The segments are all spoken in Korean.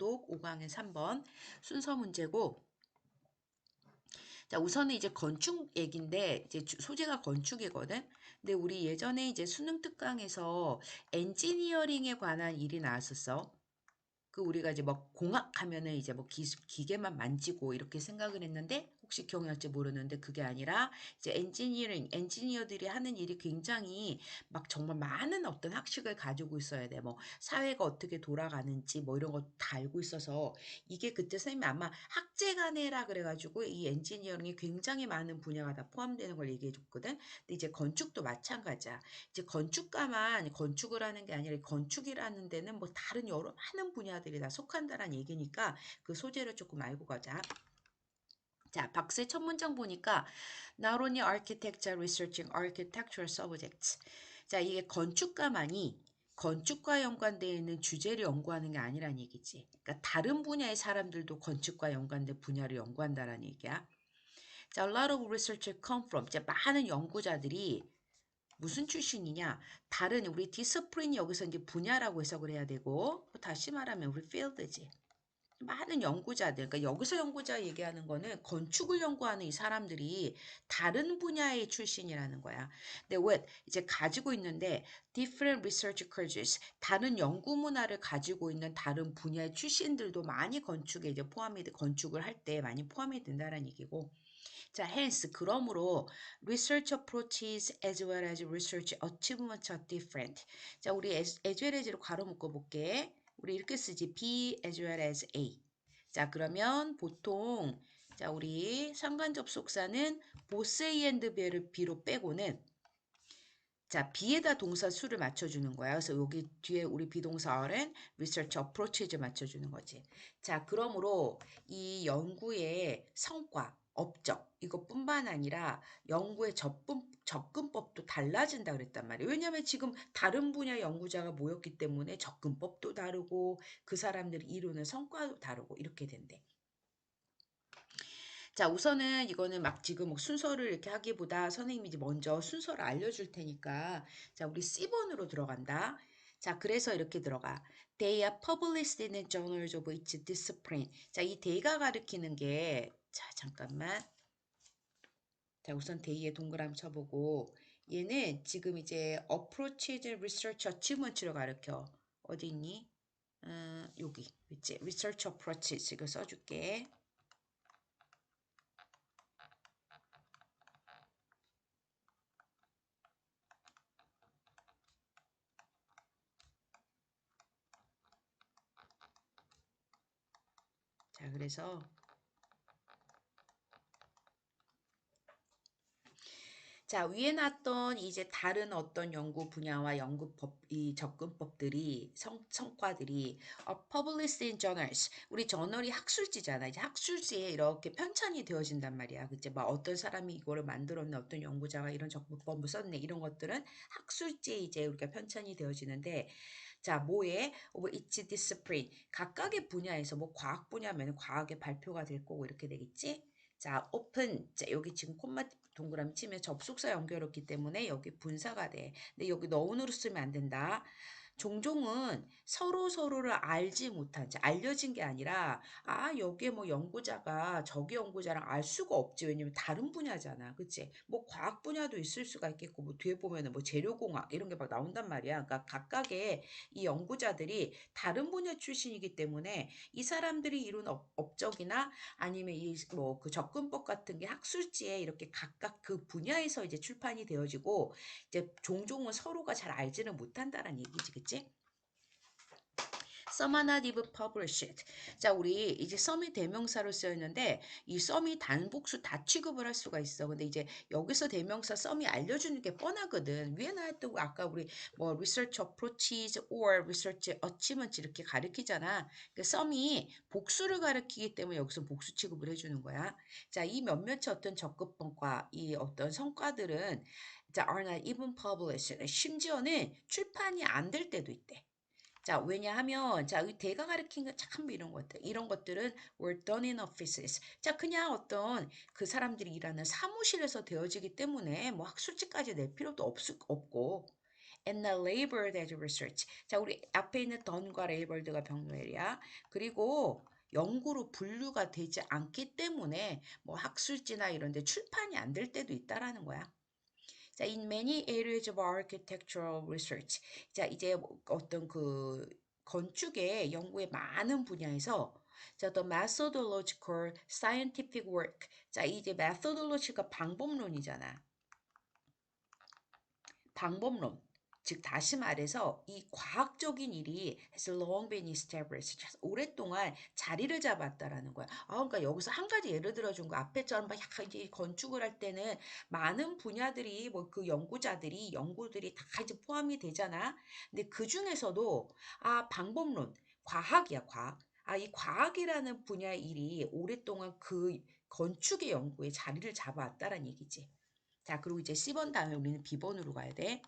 통독 5강의 3번 순서 문제고 자, 우선은 이제 건축 얘긴데 이제 소재가 건축이거든. 근데 우리 예전에 이제 수능 특강에서 엔지니어링에 관한 일이 나왔었어. 그 우리가 이제 뭐 공학 하면은 이제 뭐 기, 기계만 만지고 이렇게 생각을 했는데 혹시 기억날지 모르는데 그게 아니라 이제 엔지니어링, 엔지니어들이 하는 일이 굉장히 막 정말 많은 어떤 학식을 가지고 있어야 돼. 뭐 사회가 어떻게 돌아가는지 뭐 이런 거 다 알고 있어서 이게 그때 선생님이 아마 학제간에라 그래가지고 이 엔지니어링이 굉장히 많은 분야가 다 포함되는 걸 얘기해 줬거든. 근데 이제 건축도 마찬가지야. 이제 건축가만 건축을 하는 게 아니라 건축이라는 데는 뭐 다른 여러 많은 분야들이 다 속한다라는 얘기니까 그 소재를 조금 알고 가자. 자, 박스의 첫 문장 보니까 not only architecture researching architectural subjects. 자, 이게 건축가만이 건축과 연관되어 있는 주제를 연구하는 게 아니란 얘기지. 그러니까 다른 분야의 사람들도 건축과 연관된 분야를 연구한다라는 얘기야. 자, a lot of researchers come from. 이제 많은 연구자들이 무슨 출신이냐? 다른 우리 디스플린이 여기서 이제 분야라고 해석을 해야 되고 다시 말하면 우리 필드지. 많은 연구자들, 그러니까 여기서 연구자 얘기하는 거는 건축을 연구하는 이 사람들이 다른 분야의 출신이라는 거야. 근데 왜 이제 가지고 있는데 different research courses, 다른 연구 문화를 가지고 있는 다른 분야의 출신들도 많이 건축에 이제 포함이 건축을 할 때 많이 포함이 된다는 얘기고. 자, hence 그러므로 research approaches as well as research achievements are different. 자, 우리 as, as well as로 괄호 묶어 볼게. 우리 이렇게 쓰지. B as well as A. 자, 그러면 보통 자, 우리 상관 접속사는 both A and B를 빼고는 자, B에다 동사 수를 맞춰주는 거야. 그래서 여기 뒤에 우리 비동사 R은 research approaches 맞춰주는 거지. 자, 그러므로 이 연구의 성과, 업적 이것뿐만 아니라 연구의 접근, 접근법도 달라진다 그랬단 말이에요. 왜냐하면 지금 다른 분야 연구자가 모였기 때문에 접근법도 다르고 그 사람들이 이루는 성과도 다르고 이렇게 된대. 자 우선은 이거는 막 지금 순서를 이렇게 하기보다 선생님이 이제 먼저 순서를 알려줄 테니까 자 우리 C번으로 들어간다. 자, 그래서 이렇게 들어가. They are published in the journals of each discipline. 자, 이 they가 가리키는 게, 자, 잠깐만. 자, 우선 they에 동그라미 쳐보고, 얘는 지금 이제 approaches research achievement로 가르켜. 어디 있니? 음, 여기, 있지? research approaches. 이거 써줄게. 자, 그래서 자, 위에 놨던 이제 다른 어떤 연구 분야와 연구법, 이 접근법들이, 성, 성과들이, 어, published in journals. 우리 저널이 학술지잖아. 이제 학술지에 이렇게 편찬이 되어진단 말이야. 그치? 막 어떤 사람이 이거를 만들었네, 어떤 연구자가 이런 접근법을 썼네, 이런 것들은 학술지에 이제 우리가 편찬이 되어지는데, 자, 뭐에? over each discipline. 각각의 분야에서 뭐 과학 분야면 과학의 발표가 될 거고 이렇게 되겠지? 자, open. 자, 여기 지금 콤마 동그라미 치면 접속사 연결했기 때문에 여기 분사가 돼. 근데 여기 너운으로 쓰면 안 된다. 종종은 서로 서로를 알지 못한, 알려진 게 아니라, 아, 여기에 뭐 연구자가 저기 연구자랑 알 수가 없지. 왜냐면 다른 분야잖아. 그치? 뭐 과학 분야도 있을 수가 있겠고, 뭐 뒤에 보면은 뭐 재료공학 이런 게 막 나온단 말이야. 그러니까 각각의 이 연구자들이 다른 분야 출신이기 때문에 이 사람들이 이룬 업, 업적이나 아니면 이 뭐 그 접근법 같은 게 학술지에 이렇게 각각 그 분야에서 이제 출판이 되어지고, 이제 종종은 서로가 잘 알지는 못한다는 얘기지. 그치? 있겠지? 서마나디브 퍼블리시드. 자, 우리 이제 썸이 대명사로 쓰였는데 이 썸이 단복수 다 취급을 할 수가 있어. 근데 이제 여기서 대명사 썸이 알려주는 게 뻔하거든. 위에 나왔던 거 아까 우리 뭐 research approaches or research achievements 이렇게 가르키잖아. 그 썸이 복수를 가르키기 때문에 여기서 복수 취급을 해주는 거야. 자, 이 몇몇의 어떤 접근법과 이 어떤 성과들은 자, are not even published. 심지어는 출판이 안 될 때도 있대. 자, 왜냐하면, 자, 이 대가 가르친 거참 이런 것들, 이런 것들은 were done in offices. 자, 그냥 어떤 그 사람들이 일하는 사무실에서 되어지기 때문에 뭐 학술지까지 낼 필요도 없, 없고, and not labored as research. 자, 우리 앞에 있는 done과 labored가 병렬이야. 그리고 연구로 분류가 되지 않기 때문에 뭐 학술지나 이런 데 출판이 안 될 때도 있다라는 거야. 자, in many areas of architectural research. 자, 이제 어떤 그 건축의 연구의 많은 분야에서 자, the methodological scientific work. 자, 이제 methodology가 방법론이잖아. 방법론. 즉 다시 말해서 이 과학적인 일이 has long been established. 오랫동안 자리를 잡았다라는 거야. 아, 그러니까 여기서 한 가지 예를 들어준 거 앞에처럼 막 이제 건축을 할 때는 많은 분야들이 뭐 그 연구자들이 연구들이 다 이제 포함이 되잖아. 근데 그 중에서도 아 방법론 과학이야 과학. 아 이 과학이라는 분야의 일이 오랫동안 그 건축의 연구에 자리를 잡아왔다라는 얘기지. 자 그리고 이제 C번 다음에 우리는 B번으로 가야 돼.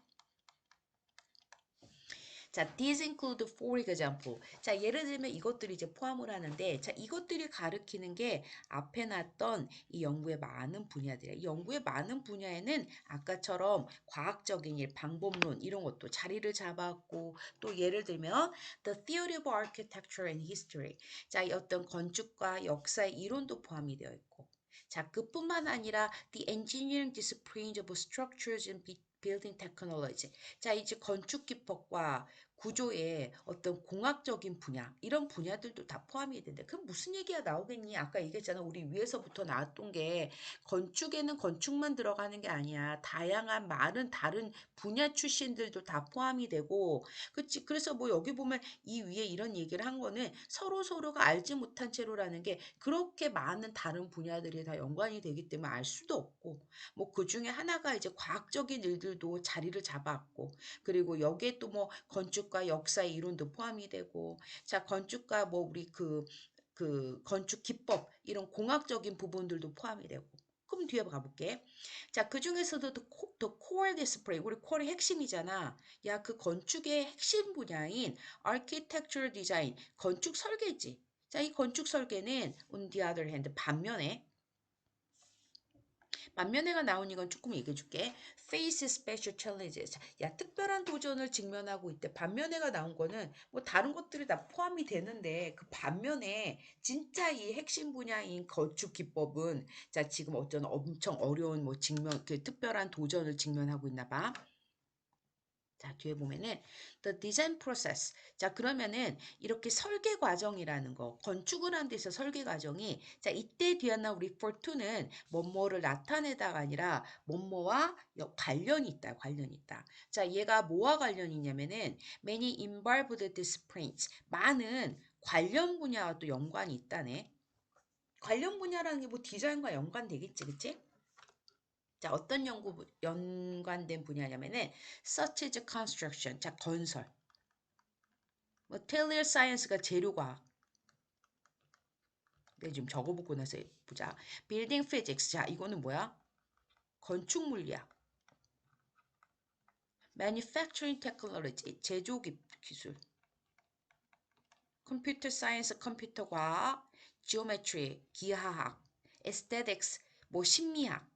자, these include for example. 자, 예를 들면 이것들이 이제 포함을 하는데, 자, 이것들이 가리키는 게 앞에 놨던 이 연구의 많은 분야들이야. 이 연구의 많은 분야에는 아까처럼 과학적인 일, 방법론 이런 것도 자리를 잡았고, 또 예를 들면 the theory of architecture and history. 자, 이 어떤 건축과 역사의 이론도 포함이 되어 있고, 자, 그뿐만 아니라 the engineering disciplines of structures and building technology. 자, 이제 건축 기법과 구조의 어떤 공학적인 분야 이런 분야들도 다 포함이 되는데 그럼 무슨 얘기가 나오겠니? 아까 얘기했잖아. 우리 위에서부터 나왔던 게 건축에는 건축만 들어가는 게 아니야. 다양한 많은 다른 분야 출신들도 다 포함이 되고 그치? 그래서 뭐 여기 보면 이 위에 이런 얘기를 한 거는 서로 서로가 알지 못한 채로라는 게 그렇게 많은 다른 분야들이 다 연관이 되기 때문에 알 수도 없고 뭐 그 중에 하나가 이제 과학적인 일들도 자리를 잡았고 그리고 여기에 또 뭐 건축 과 역사의 이론도 포함이 되고 자 건축과 뭐 우리 그그 건축 기법 이런 공학적인 부분들도 포함이 되고 그럼 뒤에 가볼게. 자, 그 중에서도 the co- the core display, 우리 core의 핵심이잖아. 야, 그 건축의 핵심 분야인 architectural design, 건축 설계지. 자, 이 건축 설계는 on the other hand, 반면에 만면회가 나온 이건 조금 얘기해 줄게. Face special challenges. 야, 특별한 도전을 직면하고 있대. 반면회가 나온 거는 뭐 다른 것들이 다 포함이 되는데 그 반면에 진짜 이 핵심 분야인 건축 기법은 자, 지금 어떤 엄청 어려운 뭐 직면 그 특별한 도전을 직면하고 있나 봐. 자, 뒤에 보면은 the design process. 자, 그러면은 이렇게 설계 과정이라는 거, 건축을 한 데서 설계 과정이 자, 이때 뒤에나 우리 for to는 뭐뭐를 나타내다가 아니라 뭐뭐와 여- 관련이 있다. 관련이 있다. 자, 얘가 뭐와 관련이 있냐면은 many involved disciplines. 많은 관련 분야와 또 연관이 있다네. 관련 분야라는 게 뭐 디자인과 연관되겠지, 그치? 자, 어떤 연구 분- 연관된 분야냐면은 such as construction, 자, 건설. material science가 재료과학. 네, 좀 적어보고 나서 보자. building physics, 자, 이거는 뭐야? 건축 물리학. manufacturing technology, 제조 기- 기술. 컴퓨터 사이언스, 컴퓨터 과학. geometry, 기하학. aesthetics, 뭐 심리학.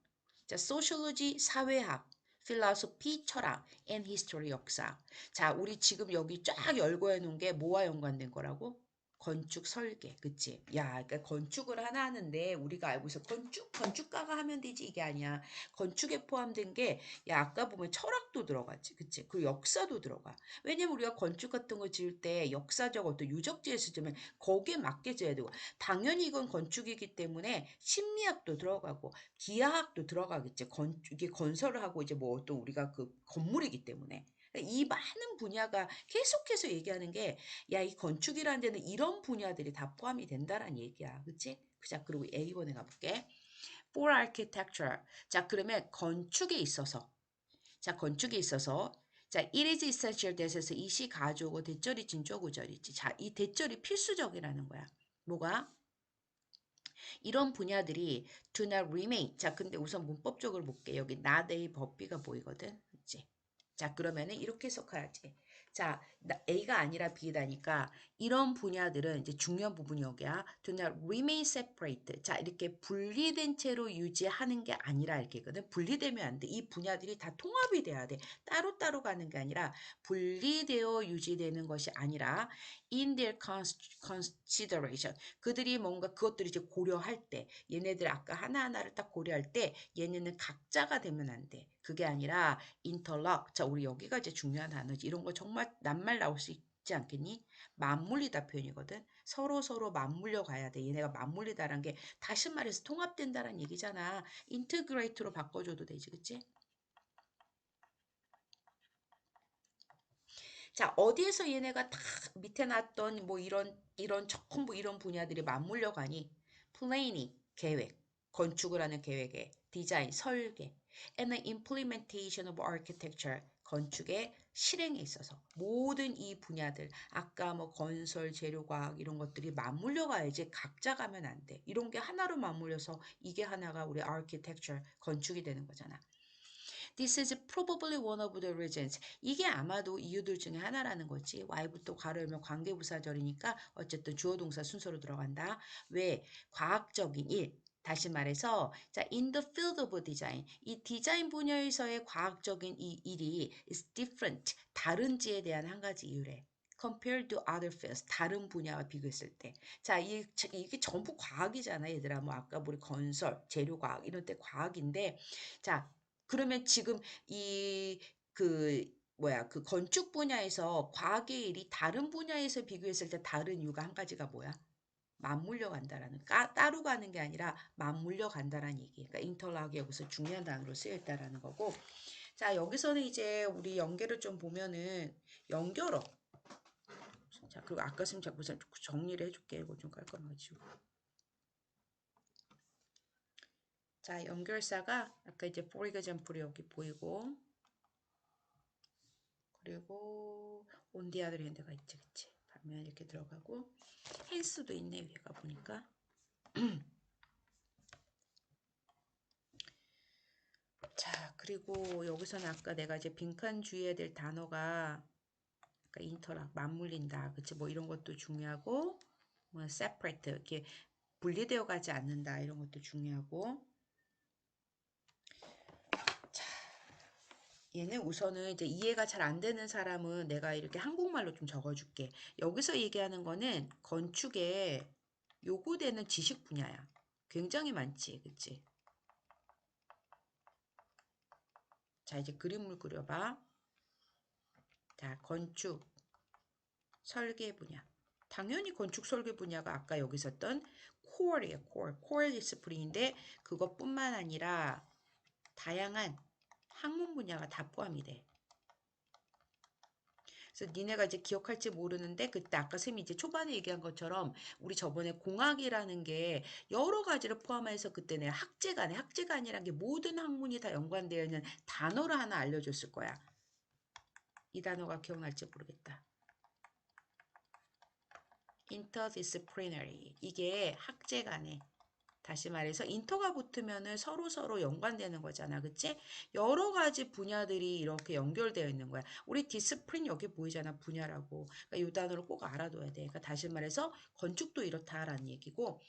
자, sociology, 사회학. philosophy, 철학, and history, 역사. 자, 우리 지금 여기 쫙 열고 해놓은 게 뭐와 연관된 거라고? 건축 설계, 그치? 야, 그러니까 건축을 하나 하는데 우리가 알고 있어. 건축, 건축가가 하면 되지 이게 아니야. 건축에 포함된 게, 야, 아까 보면 철학도 들어갔지, 그치? 그 역사도 들어가. 왜냐면 우리가 건축 같은 거 지을 때 역사적 어떤 유적지에서 지으면 거기에 맞게 지어야 되고, 당연히 이건 건축이기 때문에 심리학도 들어가고, 기하학도 들어가겠지. 건, 이게 건설을 하고 이제 뭐 또 우리가 그 건물이기 때문에. 이 많은 분야가 계속해서 얘기하는 게, 야, 이 건축이라는 데는 이런 분야들이 다 포함이 된다라는 얘기야. 그치? 자, 그리고 A번에 가볼게. For architecture. 자, 그러면 건축에 있어서. 자, 건축에 있어서. 자, it is essential that에서 이시 가져오고 대절이 진조구절이지. 자, 이 대절이 필수적이라는 거야. 뭐가? 이런 분야들이 do not remain. 자, 근데 우선 문법적으로 볼게. 여기 not a 법비가 보이거든. 그치? 자, 그러면은 이렇게 해석해야지. 자, 나- A가 아니라 B다니까 이런 분야들은 이제 중요한 부분이 여기야. Do not remain separate. 자, 이렇게 분리된 채로 유지하는 게 아니라 이렇게 거든. 분리되면 안 돼. 이 분야들이 다 통합이 돼야 돼. 따로따로 가는 게 아니라 분리되어 유지되는 것이 아니라 in their cons- consideration. 그들이 뭔가 그것들을 이제 고려할 때 얘네들 아까 하나하나를 딱 고려할 때 얘네는 각자가 되면 안 돼. 그게 아니라 interlock. 자, 우리 여기가 이제 중요한 단어지. 이런 거 정말 낱말 나올 수 있지 않겠니? 맞물리다 표현이거든. 서로 서로 맞물려 가야 돼. 얘네가 맞물리다라는 게 다시 말해서 통합된다는 얘기잖아. integrate로 바꿔줘도 되지, 그치? 자, 어디에서 얘네가 다 밑에 놨던 뭐 이런 이런 뭐 이런 분야들이 맞물려 가니? 플레이닝 계획, 건축을 하는 계획에 디자인, 설계, and the implementation of architecture 건축의 실행에 있어서 모든 이 분야들 아까 뭐 건설, 재료과학 이런 것들이 맞물려 가야지 각자 가면 안 돼. 이런 게 하나로 맞물려서 이게 하나가 우리 architecture 건축이 되는 거잖아. This is probably one of the reasons. 이게 아마도 이유들 중에 하나라는 거지. Y부터 괄호 열면 관계부사절이니까 어쨌든 주어 동사 순서로 들어간다. 왜? 과학적인 일. 다시 말해서 자 in the field of design 이 디자인 분야에서의 과학적인 이 일이 is different 다른지에 대한 한 가지 이유래. compared to other fields 다른 분야와 비교했을 때. 자, 이, 이게 전부 과학이잖아, 얘들아. 뭐 아까 우리 건설, 재료 과학 이런 때 과학인데 자, 그러면 지금 이 그 뭐야 그 건축 분야에서 과학의 일이 다른 분야에서 비교했을 때 다른 이유가 한 가지가 뭐야? 맞물려 간다라는 까, 따로 가는 게 아니라 맞물려 간다라는 얘기. 그러니까 인터락이 여기서 중요한 단어로 쓰여 있다라는 거고. 자 여기서는 이제 우리 연계를 좀 보면은 연결어. 자 그리고 아까 쌤 자꾸 정리를 해 줄게. 이거 좀 깔끔하게 지우고. 자, 연결사가 아까 이제 example이 여기 보이고 그리고 hand가 있지, 그치? 반면 이렇게 들어가고 hence도 있네, 위가 보니까. 자, 그리고 여기서는 아까 내가 이제 빈칸 주의해야 될 단어가 아까 인터락, 맞물린다, 그치? 뭐 이런 것도 중요하고 뭐 separate, 이렇게 분리되어 가지 않는다, 이런 것도 중요하고 얘는 우선은 이제 이해가 잘 안 되는 사람은 내가 이렇게 한국말로 좀 적어줄게. 여기서 얘기하는 거는 건축에 요구되는 지식 분야야. 굉장히 많지, 그치? 자, 이제 그림을 그려봐. 자, 건축, 설계 분야. 당연히 건축 설계 분야가 아까 여기 있었던 core이에요, core. core 디스플린인데 그것뿐만 아니라 다양한 학문 분야가 다 포함이 돼. 그래서 니네가 이제 기억할지 모르는데 그때 아까 쌤이 이제 초반에 얘기한 것처럼 우리 저번에 공학이라는 게 여러 가지를 포함해서 그때 내 학제간에 학제간이라는 게 모든 학문이 다 연관되어 있는 단어를 하나 알려줬을 거야. 이 단어가 기억날지 모르겠다. interdisciplinary 이게 학제간에 다시 말해서 인터가 붙으면은 서로 서로 연관되는 거잖아. 그치? 여러 가지 분야들이 이렇게 연결되어 있는 거야. 우리 디스플린 여기 보이잖아. 분야라고. 그러니까 이 단어를 꼭 알아둬야 돼. 그러니까 다시 말해서 건축도 이렇다라는 얘기고.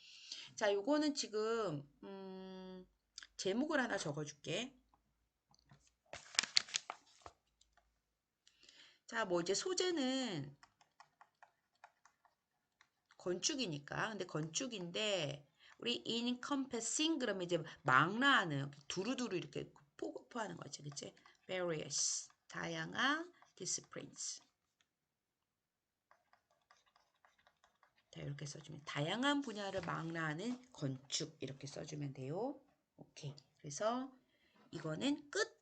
자, 요거는 지금 음, 제목을 하나 적어줄게. 자, 뭐 이제 소재는 건축이니까. 근데 건축인데 우리 encompassing 그러면 이제 망라하는 두루두루 이렇게 포고포하는 거지, 그치? various 다양한 disciplines. 자, 이렇게 써주면 다양한 분야를 망라하는 건축 이렇게 써주면 돼요. 오케이. 그래서 이거는 끝.